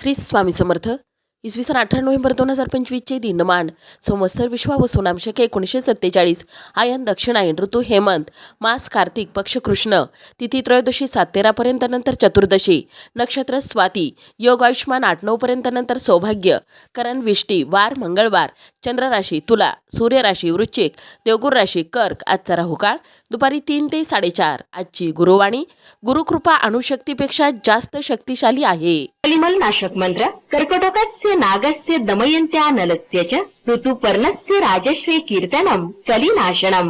श्री स्वामी समर्थ. इसवी सन अठरा नोव्हेंबर दोन हजार पंचवीसचे दिनमान संवत्सर विश्वा व शके एकोणीसशे सत्तेचाळीस. आयन दक्षिणायन ऋतू हेमंत. मास कार्तिक पक्ष कृष्ण. तिथी त्रयोदशी सात तेरापर्यंत नंतर चतुर्दशी. नक्षत्र स्वाती. योग आयुष्मान आठ नऊपर्यंत नंतर सौभाग्य. करण विष्टी. वार मंगळवार. चंद्र राशी तुला सूर्य राशी वृश्चिक देवगुर राशी कर्क आजचा राहुकाळ दुपारी तीन ते साडेचार. आजची गुरुवाणी गुरुकृपा अणुशक्तीपेक्षा जास्त शक्तिशाली आहे. कलिमल नाशक मंत्र कर्कटकस्य नागस्य दमयंत्या नलस्य च ऋतुपर्णस्य राजश्री कीर्तनम कलिनाशनम.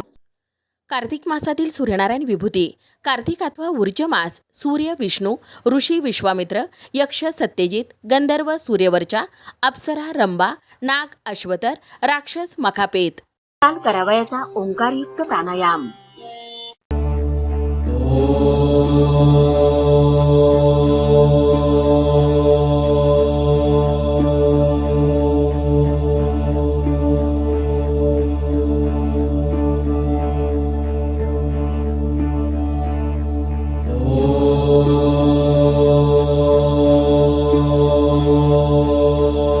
कार्तिक मासातील सूर्यनारायण विभूती. कार्तिक अथवा ऊर्ज मास सूर्य विष्णू ऋषी विश्वामित्र यक्ष सत्यजित गंधर्व सूर्यवरच्या अप्सरा रंबा नाग अश्वतर राक्षस मखापेत. काल करावयाचा ओंकारयुक्त प्राणायाम. Lord.